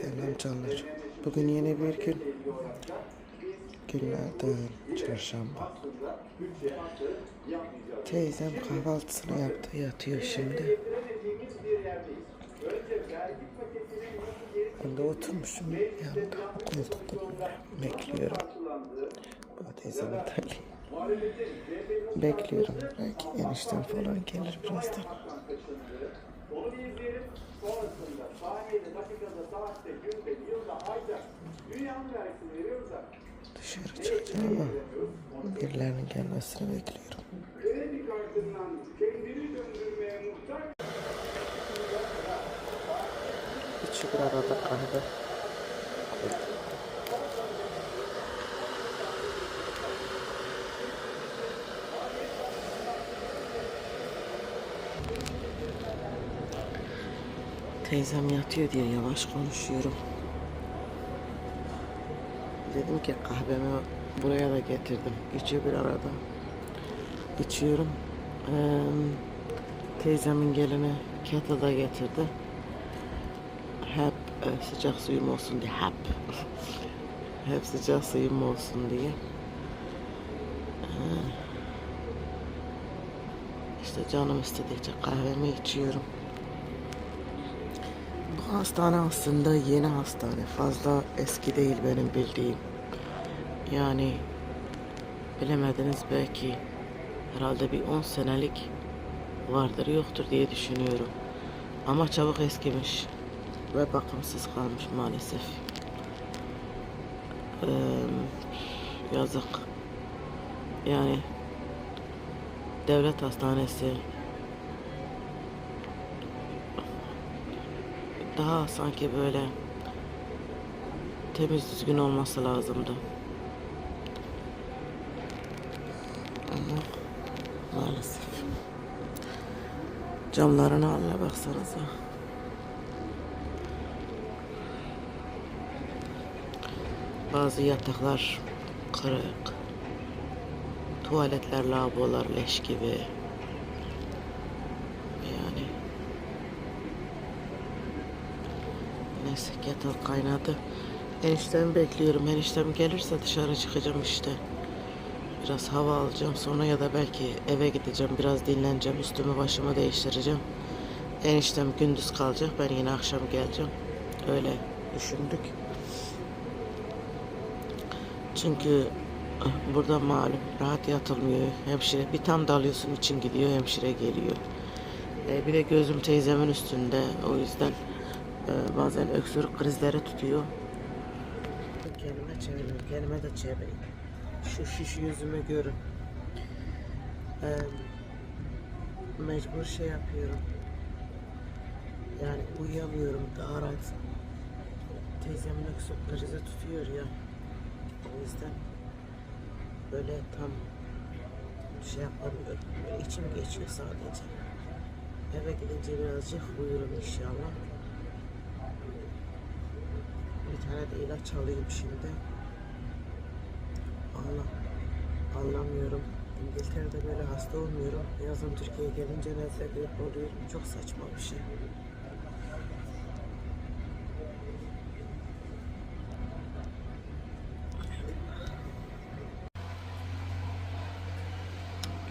Selam canlar. Bugün yeni bir gün. Günlerden çarşamba. Teyzem kahvaltısını yaptı, yatıyor şimdi. Ben de oturmuşum yanında koltukta bekliyorum. Bu teyzemin tali. Bekliyorum. Belki eniştem falan gelir birazdan. Dışarı çıkacağım ama birilerinin gelmesini bekliyorum. Üçü bir arada kahve. Teyzem yatıyor diye yavaş konuşuyorum. Dedim ki kahvemi buraya da getirdim. Üçü bir arada. İçiyorum. Ee, teyzemin gelini kettle da getirdi hep e, sıcak suyum olsun diye hep hep sıcak suyum olsun diye Ee, işte canım istedikçe kahvemi içiyorum hastane aslında yeni hastane fazla eski değil benim bildiğim yani bilemediniz belki herhalde bir 10 senelik vardır yoktur diye düşünüyorum ama çabuk eskimiş ve bakımsız kalmış maalesef. Ee, yazık. Yani devlet hastanesi daha sanki böyle temiz düzgün olması lazımdı. Ama maalesef. Camlarına haline baksanıza. Bazı yataklar kırık. Tuvaletler, lavabolar leş gibi. Yani. Neyse kettle kaynadı. Eniştemi bekliyorum. Eniştem gelirse dışarı çıkacağım işte. Biraz hava alacağım. Sonra ya da belki eve gideceğim. Biraz dinleneceğim. Üstümü başımı değiştireceğim. Eniştem gündüz kalacak. Ben yine akşam geleceğim. Öyle düşündük. Çünkü ah, burada malum rahat yatılmıyor. Hemşire bir tam dalıyorsun için gidiyor hemşire geliyor. E, bir de gözüm teyzemin üstünde. O yüzden e, bazen öksürük krizleri tutuyor. Kendime çevireyim. Kendime de çevireyim. Şu şiş yüzümü görün. Mecbur şey yapıyorum. Yani uyuyamıyorum daha rahat. Teyzemin öksürük krizi tutuyor ya. O yüzden böyle tam şey yapamıyorum. Böyle içim geçiyor sadece. Eve gidince birazcık uyurum inşallah. Bir tane de ilaç alayım şimdi. Allah anlamıyorum. İngiltere'de böyle hasta olmuyorum. Yazın Türkiye'ye gelince nezle grip oluyorum. Çok saçma bir şey.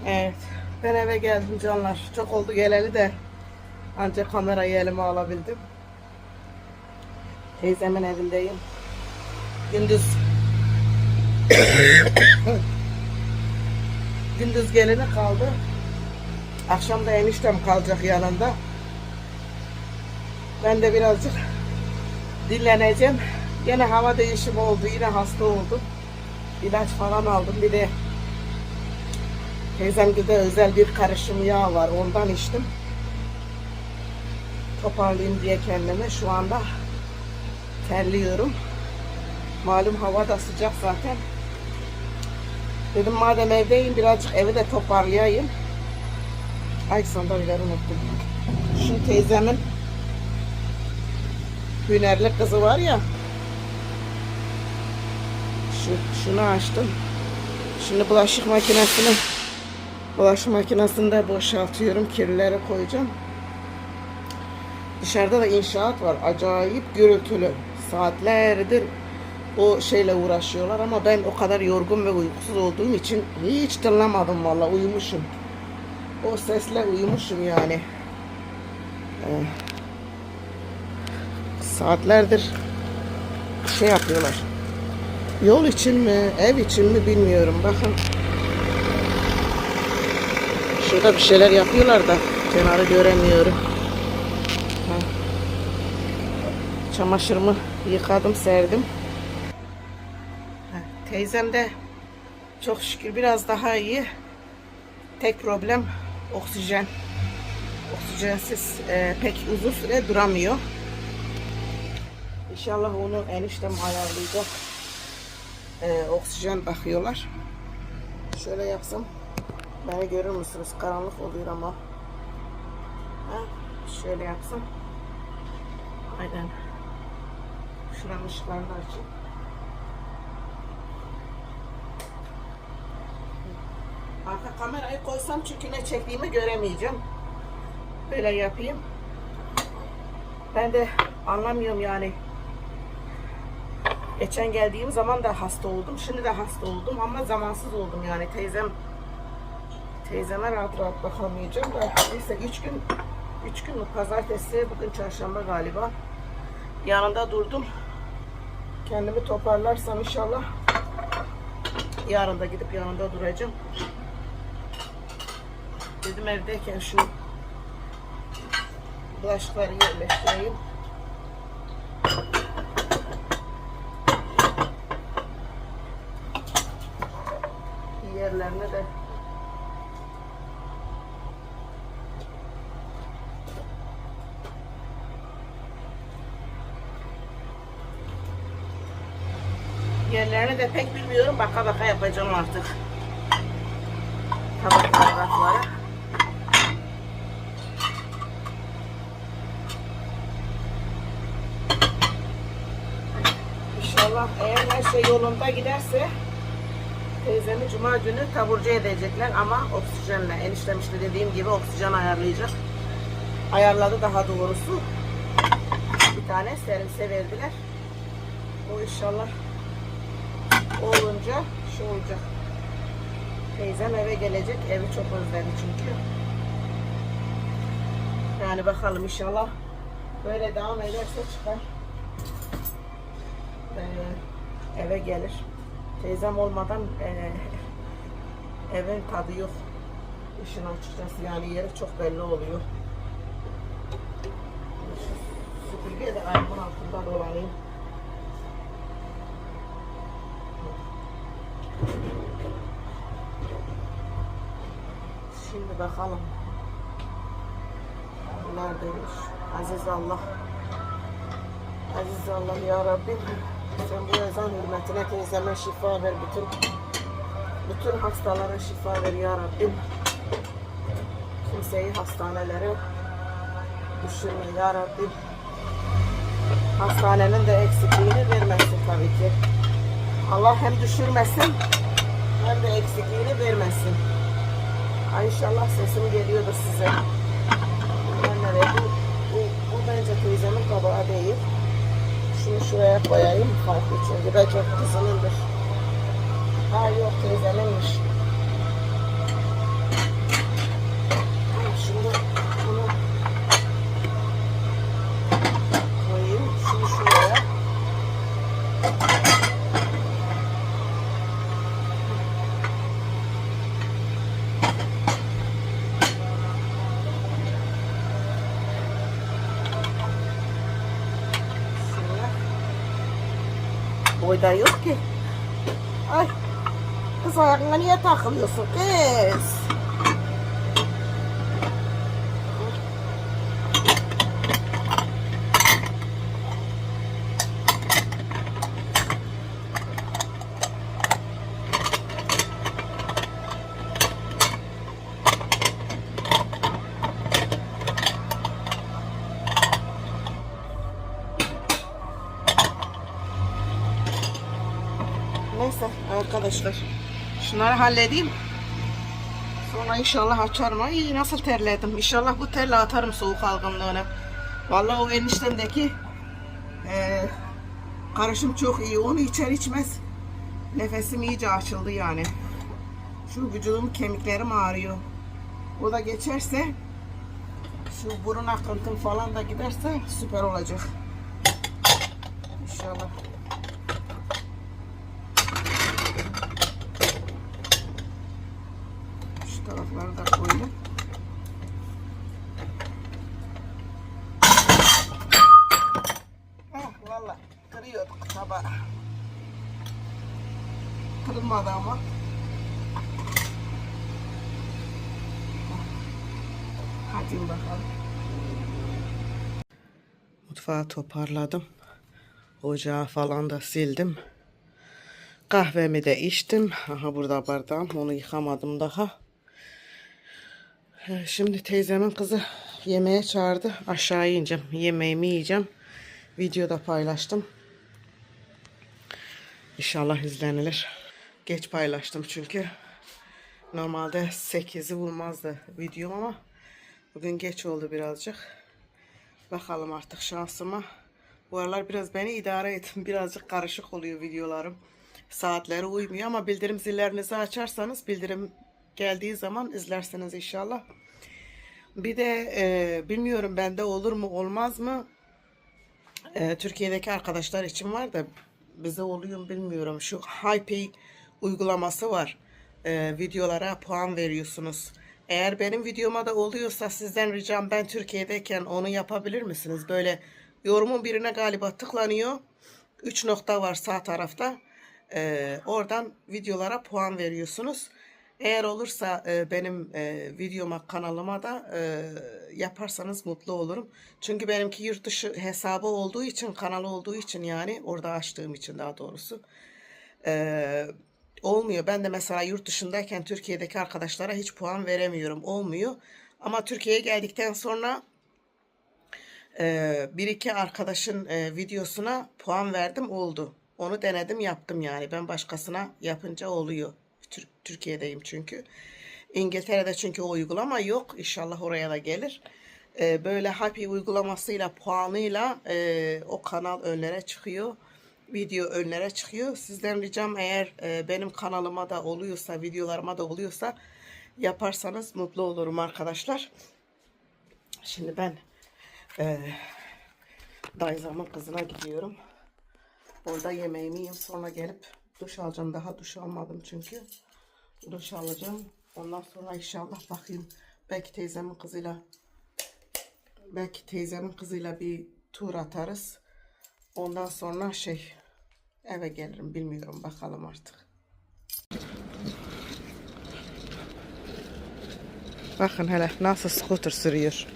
Evet. Ben eve geldim canlar. Çok oldu geleli de ancak kamerayı elime alabildim. Teyzemin evindeyim. Gündüz Gündüz geleni kaldı. Akşam da eniştem kalacak yanında. Ben de birazcık dinleneceğim. Yine hava değişimi oldu. Yine hasta oldum. İlaç falan aldım. Bir de Teyzemde özel bir karışım yağ var. Ondan içtim. Toparlayayım diye kendime. Şu anda terliyorum. Malum hava da sıcak zaten. Dedim madem evdeyim birazcık evi de toparlayayım. Ay sandalyeleri unuttum. Şu teyzemin hünerli kızı var ya. Şu, şunu açtım. Şimdi bulaşık makinesini bulaşık makinesinde boşaltıyorum. Kirlileri koyacağım. Dışarıda da inşaat var. Acayip gürültülü. Saatlerdir o şeyle uğraşıyorlar ama ben o kadar yorgun ve uykusuz olduğum için hiç dinlemedim valla uyumuşum. O sesle uyumuşum yani. Ee, saatlerdir şey yapıyorlar. Yol için mi, ev için mi bilmiyorum. Bakın. Şurada bir şeyler yapıyorlar da kenarı göremiyorum. Ha. Çamaşırımı yıkadım, serdim. Teyzem de çok şükür biraz daha iyi. Tek problem oksijen. Oksijensiz e, pek uzun süre duramıyor. İnşallah onu eniştem ayarlayacak. E, oksijen bakıyorlar. Şöyle yapsam beni görür müsünüz? Karanlık oluyor ama. Ha, şöyle yapsam. Aynen. Şuranın ışıklarını açayım. Arka kamerayı koysam çünkü ne çektiğimi göremeyeceğim. Böyle yapayım. Ben de anlamıyorum yani. Geçen geldiğim zaman da hasta oldum. Şimdi de hasta oldum ama zamansız oldum yani. Teyzem teyzeme rahat rahat bakamayacağım da neyse 3 gün 3 gün mü? pazartesi bugün çarşamba galiba yanında durdum kendimi toparlarsam inşallah yarın da gidip yanında duracağım. Dedim evdeyken şu bulaşıkları yerleştireyim yerlerine de Yerlerini de pek bilmiyorum. Baka baka yapacağım artık. Tabaklar raflara. İnşallah eğer her şey yolunda giderse teyzemi cuma günü taburcu edecekler ama oksijenle. Eniştem işte dediğim gibi oksijen ayarlayacak. Ayarladı daha doğrusu. Bir tane servise verdiler. O inşallah olunca şu olacak. Teyzem eve gelecek. Evi çok özledi çünkü. Yani bakalım inşallah böyle devam ederse çıkar. Ee, eve gelir. Teyzem olmadan ee, evin tadı yok. İşin açıkçası yani yeri çok belli oluyor. Süpürge de ayağımın altında dolanayım. Şimdi bakalım. Neredeymiş? Aziz Allah. Aziz Allah ya Rabbim. Sen bu ezan hürmetine teyzeme şifa ver. Bütün bütün hastalara şifa ver ya Rabbim. Kimseyi hastanelere düşürme ya Rabbim. Hastanenin de eksikliğini vermesin tabii ki. Allah hem düşürmesin hem de eksikliğini vermesin. Ay inşallah sesim geliyordur size. Ben nereye? Bu, bu, bu bence teyzemin tabağı değil. Şunu şuraya koyayım farklı çünkü belki kızınındır. Ha yok teyzeminmiş. Ha, Şimdi bunu koyayım. Şunu şuraya. Şöyle. Boyda yok ki. Ay. Kız ayağına niye takılıyorsun kız? Neyse arkadaşlar. Şunları halledeyim. Sonra inşallah açarım. Ay nasıl terledim. İnşallah bu terle atarım soğuk algınlığını. Vallahi o eniştemdeki eee Karışım çok iyi. Onu içer içmez nefesim iyice açıldı yani. Şu vücudum kemiklerim ağrıyor. O da geçerse şu burun akıntım falan da giderse süper olacak. İnşallah. Şu tarafları da koydum. Ah valla kırıyorduk tabağı. Kırılmadı ama. Hadi bakalım. Mutfağı toparladım. Ocağı falan da sildim. Kahvemi de içtim. Aha burada bardağım. Onu yıkamadım daha. Şimdi teyzemin kızı yemeğe çağırdı. Aşağı ineceğim. Yemeğimi yiyeceğim. Videoda paylaştım. İnşallah izlenilir. Geç paylaştım çünkü. Normalde 8'i bulmazdı videom ama bugün geç oldu birazcık. Bakalım artık şansıma. Bu aralar biraz beni idare et. Birazcık karışık oluyor videolarım. Saatleri uymuyor ama bildirim zillerinizi açarsanız bildirim geldiği zaman izlersiniz inşallah. Bir de e, bilmiyorum bende olur mu olmaz mı? E, Türkiye'deki arkadaşlar için var da bize oluyor mu bilmiyorum. Şu Hypey uygulaması var. E, videolara puan veriyorsunuz. Eğer benim videoma da oluyorsa sizden ricam ben Türkiye'deyken onu yapabilir misiniz? Böyle yorumun birine galiba tıklanıyor. 3 nokta var sağ tarafta. E, oradan videolara puan veriyorsunuz. Eğer olursa e, benim e, videoma kanalıma da e, yaparsanız mutlu olurum. Çünkü benimki yurt dışı hesabı olduğu için kanalı olduğu için yani orada açtığım için daha doğrusu e, olmuyor. Ben de mesela yurt dışındayken Türkiye'deki arkadaşlara hiç puan veremiyorum. Olmuyor. Ama Türkiye'ye geldikten sonra e, bir iki arkadaşın e, videosuna puan verdim oldu. Onu denedim yaptım yani. Ben başkasına yapınca oluyor. Tür- Türkiye'deyim çünkü. İngiltere'de çünkü o uygulama yok. İnşallah oraya da gelir. E, böyle Happy uygulamasıyla puanıyla e, o kanal önlere çıkıyor. Video önlere çıkıyor. Sizden ricam eğer e, benim kanalıma da oluyorsa, videolarıma da oluyorsa yaparsanız mutlu olurum arkadaşlar. Şimdi ben e, dayızamın kızına gidiyorum. Orada yemeğimi yiyeyim sonra gelip duş alacağım. Daha duş almadım çünkü. Duş alacağım. Ondan sonra inşallah bakayım. Belki teyzemin kızıyla belki teyzemin kızıyla bir tur atarız. Ondan sonra şey eve gelirim bilmiyorum bakalım artık. Bakın hele nasıl scooter sürüyor.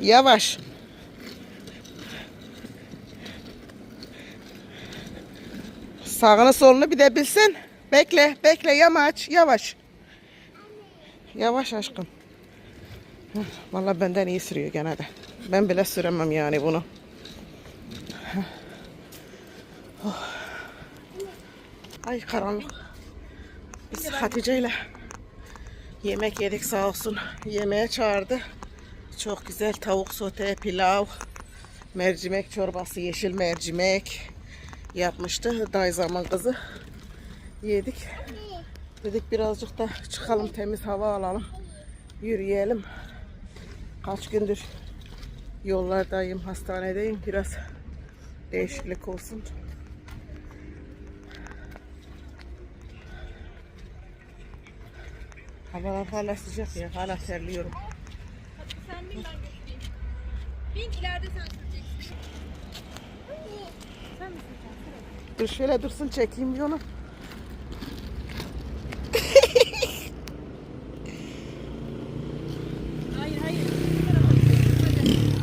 Yavaş. Sağını solunu bir de bilsin. Bekle, bekle yamaç, yavaş. Yavaş aşkım. Heh, Vallahi benden iyi sürüyor gene de. Ben bile süremem yani bunu. Oh. Ay karanlık. Biz Hatice ile yemek yedik sağ olsun. Yemeğe çağırdı. Çok güzel tavuk sote, pilav, mercimek çorbası, yeşil mercimek yapmıştı. Dayzamın kızı. Yedik. Dedik birazcık da çıkalım temiz hava alalım. Yürüyelim. Kaç gündür yollardayım, hastanedeyim. Biraz değişiklik olsun. Havalar hala sıcak ya. Hala terliyorum. Sen bin ben götüreyim. Bin ileride sen süreceksin. Sen mi süreceksin? Dur şöyle dursun çekeyim bir onu. Hayır hayır. Bu tarafa gidiyorsun. Hadi.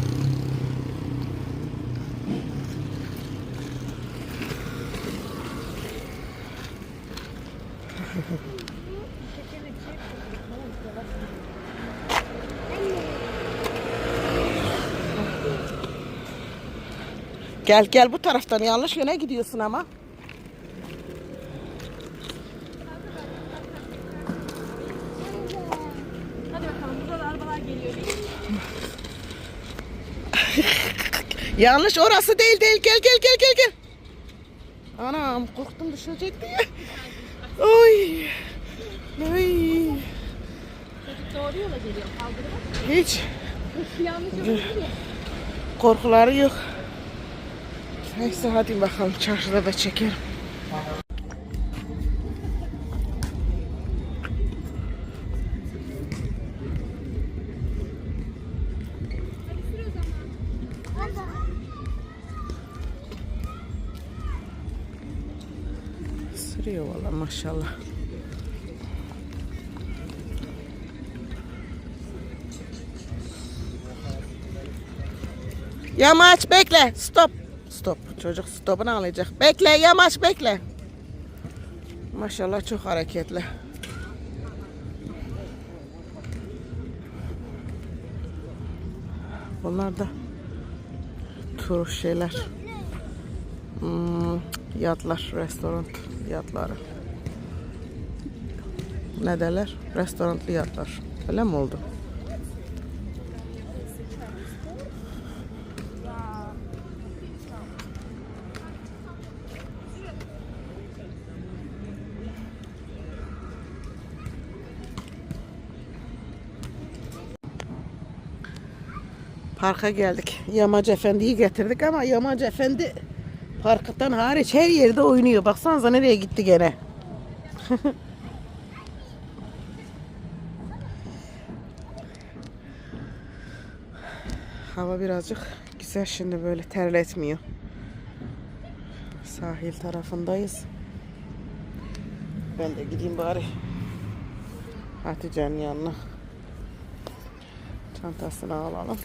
Gel gel bu taraftan yanlış yöne gidiyorsun ama. Hadi bakalım burada da arabalar geliyor. Yanlış orası değil değil. Gel gel gel gel gel. Anam korktum düşecek diye. Oy. Oy. Çocuk doğru yola geliyor. Kaldırma. Hiç Yanlış korkuları yok. Neyse hadi bakalım çarşıda da çekerim. Sürüyor valla maşallah. Yamaç bekle. Stop. Çocuk stopunu alacak. Bekle yamaç bekle. Maşallah çok hareketli. Bunlar da tur şeyler. Hmm, yatlar, restoran yatları. Ne derler? Restoranlı yatlar. Öyle mi oldu? Parka geldik. Yamacı Efendi'yi getirdik ama Yamacı Efendi parktan hariç her yerde oynuyor. Baksanıza nereye gitti gene. Hava birazcık güzel şimdi böyle terletmiyor. Sahil tarafındayız. Ben de gideyim bari. Hatice'nin yanına. Çantasını alalım.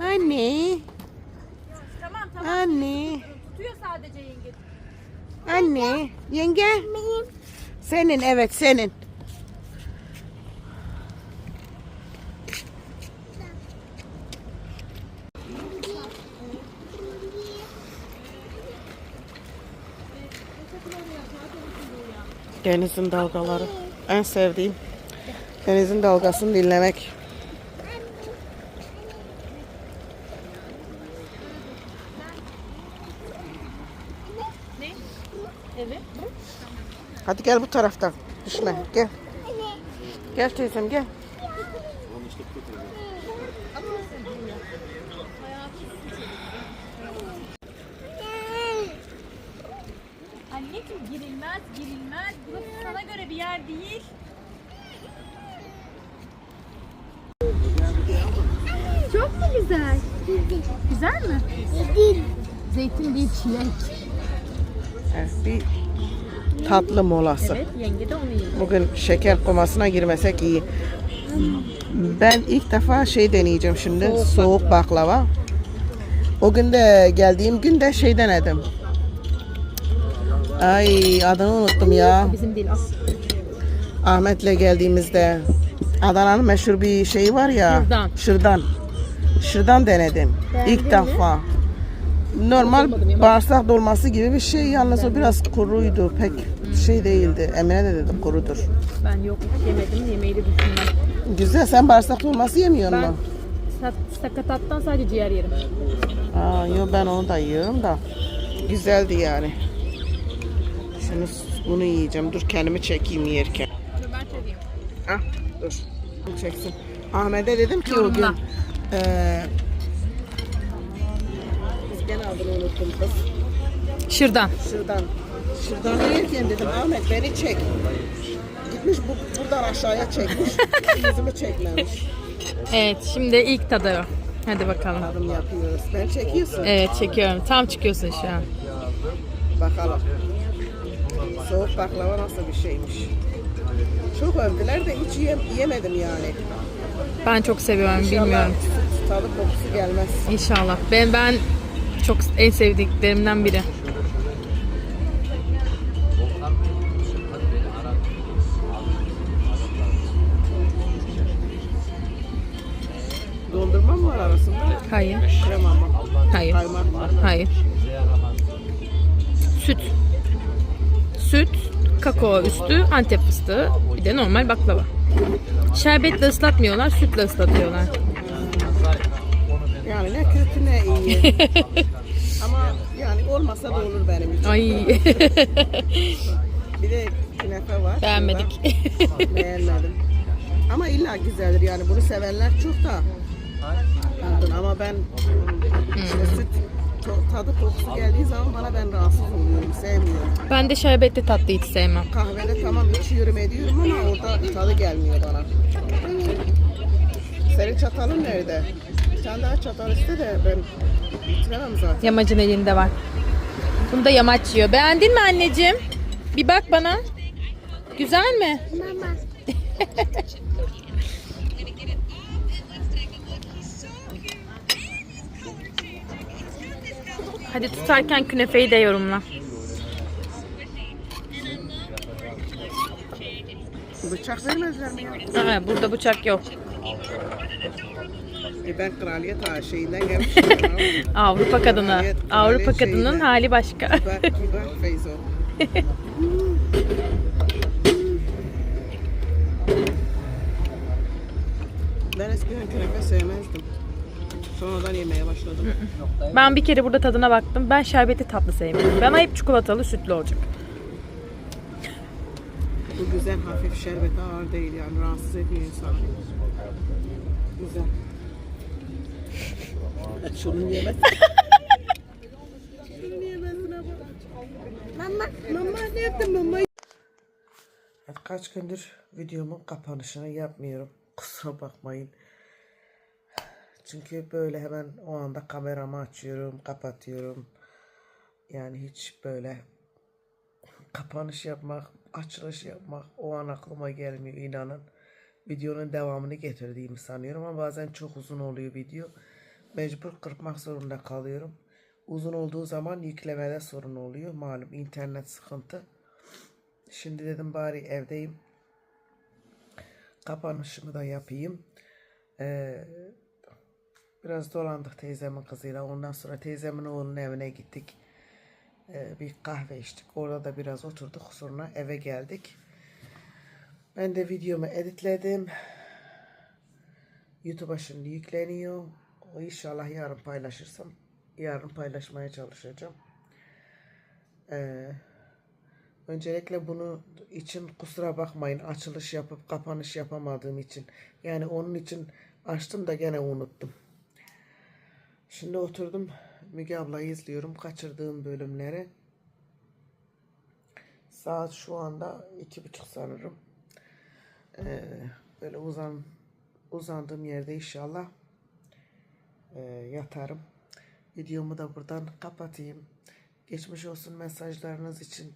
Anne, Tamam tamam. anne, Tutuyor sadece yenge. anne, yenge. Senin evet senin. Denizin dalgaları. En sevdiğim. Denizin dalgasını dinlemek. Evet. Hadi gel bu taraftan. Düşme. Gel. Gel teyzem gel. Tatlı molası. Evet yenge de onu yiyor. Bugün şeker komasına girmesek iyi. Ben ilk defa şey deneyeceğim şimdi. Soğuk, baklava. O gün de geldiğim gün de şey denedim. Ay adını unuttum ya. Bizim değil. Ahmet'le geldiğimizde Adana'nın meşhur bir şeyi var ya. Şırdan. Şırdan. Şırdan denedim. İlk mi? defa. Normal bağırsak dolması gibi bir şey. Yalnız o biraz kuruydu. Pek şey değildi. Emine de dedim kurudur. Ben yok yemedim. Yemeği de düşünmem. Güzel. Sen bağırsak dolması yemiyor Ben musun? sa- sakatattan sadece ciğer yerim. Aa, yo ben onu da yiyorum da. Güzeldi yani. Şimdi bunu yiyeceğim. Dur kendimi çekeyim yerken. Ben çekeyim. Ah dur. Çeksin. Ahmet'e dedim ki o gün. Yorumla. Eee gene adını unuttum kız. Şırdan. Şuradan. Şuradan yerken dedim Ahmet beni çek. Gitmiş bu, buradan aşağıya çekmiş. Yüzümü çekmemiş. Evet şimdi ilk tadı. Hadi bakalım. Tadım yapıyoruz. Ben çekiyorsun. Evet çekiyorum. Tam çıkıyorsun şu an. Bakalım. Soğuk baklava nasıl bir şeymiş. Çok övdüler de hiç yem, yemedim yani. Ben çok seviyorum İnşallah bilmiyorum. tadı kokusu gelmez. İnşallah. Ben ben çok en sevdiklerimden biri. Dondurma mı var arasında? Hayır. Krema mı? Hayır. Var. Hayır. Süt. Süt, kakao üstü, antep fıstığı, bir de normal baklava. Şerbetle ıslatmıyorlar, sütle ıslatıyorlar. Yani ne kötü ne iyi. Ama yani olmasa da olur benim için. Ay Bir de künefe var. beğenmedik. Beğenmedim. Ama illa güzeldir yani bunu sevenler çok da. Ama ben işte süt to- tadı kokusu geldiği zaman bana ben rahatsız oluyorum, sevmiyorum. ben de şerbetli tatlı hiç sevmem. Kahvede tamam içiyorum ediyorum ama orada tadı gelmiyor bana. Senin çatalın nerede? Bir tane daha çatal iste de ben bitiremem zaten. Yamacın elinde var. Bunu da yamaç yiyor. Beğendin mi anneciğim? Bir bak bana. Güzel mi? Hadi tutarken künefeyi de yorumla. Bıçak vermezler mi ya? Aa, burada bıçak yok. E ben kraliyet şeyinden gelmişim. Avrupa kadını. Kraliyet- Avrupa kraliyet kadının şeyinden. hali başka. Kibar, kibar Feyzo. ben eskiden künefe sevmezdim. Sonradan yemeye başladım. Ben bir kere burada tadına baktım. Ben şerbeti tatlı sevmiyorum. Bana hep çikolatalı sütlü olacak. Bu güzel hafif şerbeti ağır değil yani rahatsız etmiyor insanı. Güzel. Şunu yemez. Şunu yemezsin ama. Mama, mama ne yaptın mama? Kaç gündür videomun kapanışını yapmıyorum. Kusura bakmayın. Çünkü böyle hemen o anda kameramı açıyorum, kapatıyorum. Yani hiç böyle kapanış yapmak, açılış yapmak o an aklıma gelmiyor inanın. Videonun devamını getirdiğimi sanıyorum ama bazen çok uzun oluyor video. Mecbur kırpmak zorunda kalıyorum. Uzun olduğu zaman yüklemede sorun oluyor. Malum internet sıkıntı. Şimdi dedim bari evdeyim. Kapanışımı da yapayım. Ee, biraz dolandık teyzemin kızıyla. Ondan sonra teyzemin oğlunun evine gittik. Ee, bir kahve içtik. Orada da biraz oturduk. Sonra eve geldik. Ben de videomu editledim. YouTube'a şimdi yükleniyor. İnşallah yarın paylaşırsam. Yarın paylaşmaya çalışacağım. Ee, öncelikle bunu için kusura bakmayın. Açılış yapıp kapanış yapamadığım için. Yani onun için açtım da gene unuttum. Şimdi oturdum Müge ablayı izliyorum. Kaçırdığım bölümleri. Saat şu anda iki buçuk sanırım. Ee, böyle uzan uzandığım yerde inşallah e, yatarım. Videomu da buradan kapatayım. Geçmiş olsun mesajlarınız için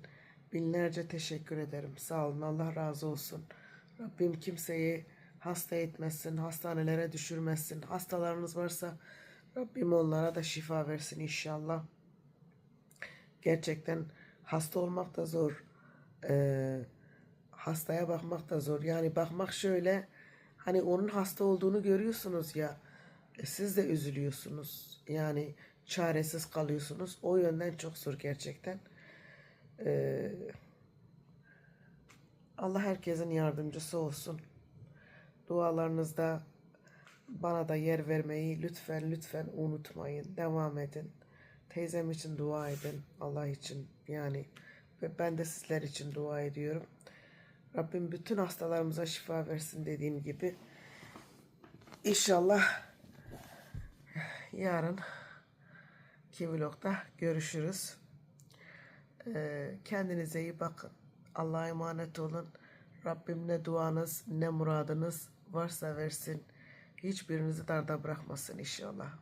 binlerce teşekkür ederim. Sağ olun. Allah razı olsun. Rabbim kimseyi hasta etmesin, hastanelere düşürmesin. Hastalarınız varsa Rabbim onlara da şifa versin inşallah. Gerçekten hasta olmak da zor. Ee, hastaya bakmak da zor. Yani bakmak şöyle hani onun hasta olduğunu görüyorsunuz ya siz de üzülüyorsunuz. Yani çaresiz kalıyorsunuz. O yönden çok zor gerçekten. Ee, Allah herkesin yardımcısı olsun. Dualarınızda bana da yer vermeyi lütfen lütfen unutmayın. Devam edin. Teyzem için dua edin. Allah için yani ve ben de sizler için dua ediyorum. Rabbim bütün hastalarımıza şifa versin dediğim gibi. İnşallah yarın ki vlogda görüşürüz. Ee, kendinize iyi bakın. Allah'a emanet olun. Rabbim ne duanız ne muradınız varsa versin. Hiçbirinizi darda bırakmasın inşallah.